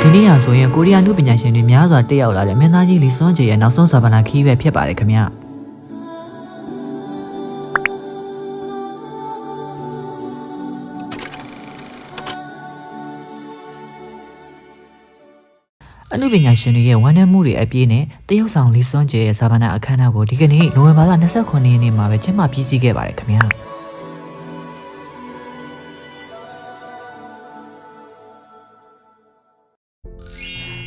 ဒီနေ့ဟာဆိုရင်ကိုရီးယားလူပညာရှင်တွေများစွာတက်ရောက်လာတဲ့မင်းသားကြီးလီစွန်ဂျေရဲ့နောက်ဆုံးစာပနာခီးပဲဖြစ်ပါတယ်ခင်ဗျာအနုပညာရှင်တွေရဲ့ဝန်ထမ်းမှုတွေအပြည့်နဲ့တရုတ်ဆောင်လီစွန်ဂျေရဲ့စာပနာအခမ်းအနားကိုဒီကနေ့နိုဝင်ဘာလ29ရက်နေ့မှာပဲကျင်းပပြီးစီးခဲ့ပါတယ်ခင်ဗျာ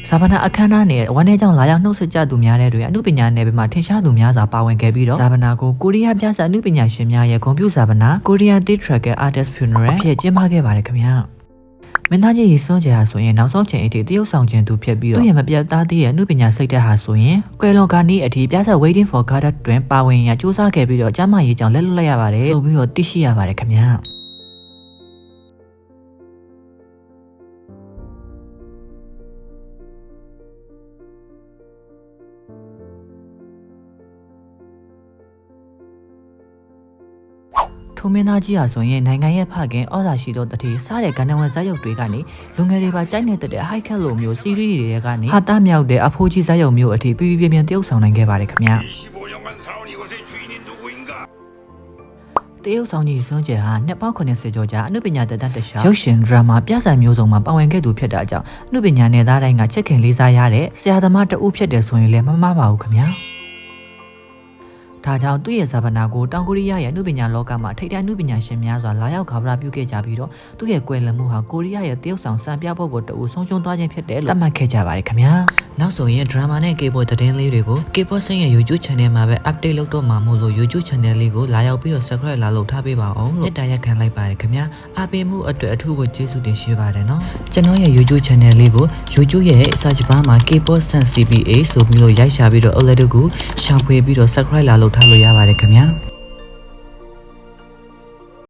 စာပနာအခမ်းအနားနဲ့ဝမ်းထဲကြောင့်လာရောက်နှုတ်ဆက်ကြသူများတဲ့တွေအမှုပညာနယ်ပယ်မှာထင်ရှားသူများစွာပါဝင်ခဲ့ပြီးတော့စာပနာကိုကိုရီးယားပြစာအမှုပညာရှင်များရဲ့ဂုဏ်ပြုစာပနာ Korean Tea Tracker Artist Funeral ဖြစ်ကျင်းပခဲ့ပါတယ်ခင်ဗျာမင်းသားကြီးရေစွန်းကြဟာဆိုရင်နောက်ဆုံးချိန်အထိတရုတ်ဆောင်ခြင်းသူဖြစ်ပြီးတော့သူ့ရဲ့မပြတ်သားသေးရဲ့အမှုပညာစိတ်ဓာတ်ဟာဆိုရင်ကွယ်လွန်ကာနီးအထိပြစာ Waiting for Godot တွင်ပါဝင်ရစူးစမ်းခဲ့ပြီးတော့ကျမ်းမာရေးကြောင့်လက်လွတ်လိုက်ရပါတယ်ဆိုပြီးတော့သိရှိရပါတယ်ခင်ဗျာ ထိုမင်းသားကြီးဟာဆိုရင်နိုင်ငံရဲ့ဖခင်အော်စာရှိသောတတိစားတဲ့ကဏ္ဍဝင်ဇာတ်ရုပ်တွေကနေလူငယ်တွေပါကြိုက်နေတဲ့ high cut လိုမျိုး series တွေကနေဟာတမြောက်တဲ့အဖိုးကြီးဇာတ်ရုပ်မျိုးအထိပြပြပြပြတရုပ်ဆောင်နိုင်ခဲ့ပါတယ်ခင်ဗျာတရုတ်ဆောင်ကြီးစွန်းကျယ်ဟာနှစ်ပေါင်း80ကျော်ကြာအမှုပညာတက်တန်းတခြားရုပ်ရှင်ဒရာမာပြဆိုင်မျိုးစုံမှာပါဝင်ခဲ့သူဖြစ်တာကြောင့်အမှုပညာနယ်သားတိုင်းကချက်ခင်လေးစားရတဲ့ဆရာသမားတဦးဖြစ်တယ်ဆိုရင်လည်းမမှားပါဘူးခင်ဗျာ။ ဒါကြောင့်သူ့ရဲ့ဇာပနာကိုတောင်ကိုရီးယားရဲ့အမှုပညာလောကမှာထိပ်တန်းအမှုပညာရှင်များစွာလာရောက်ခါဗရာပြုခဲ့ကြပြီးတော့သူ့ရဲ့ကွယ်လွန်မှုဟာကိုရီးယားရဲ့တရုတ်ဆောင်စံပြဖို့ကိုတအူဆုံးရှုံးသွားခြင်းဖြစ်တယ်လို့သတ်မှတ်ခဲ့ကြပါတယ်ခင်ဗျာ နောက်ဆိုရင်ဒရာမာနဲ့ K-pop သတင်းလေးတွေကို K-pop ဆင်းရဲ့ YouTube channel မှာပဲ update လုပ်တော့မှာမို့လို့ YouTube channel လေးကိုလာရောက်ပြီးတော့ subscribe လာလုပ်ထားပေးပါအောင်လို့မေတ္တာရက်ခံလိုက်ပါတယ်ခင်ဗျာအားပေးမှုအတွက်အထူးကိုကျေးဇူးတင်ရှိပါတယ်နော်ကျွန်တော်ရဲ့ YouTube channel လေးကို YouTube ရဲ့ search bar မှာ K-pop Stan CPA ဆိုပြီးလို့ရိုက်ရှာပြီးတော့ alert ကိုရှာဖွေပြီးတော့ subscribe လာလုပ်ထားလို့ရပါတယ်ခင်ဗျာ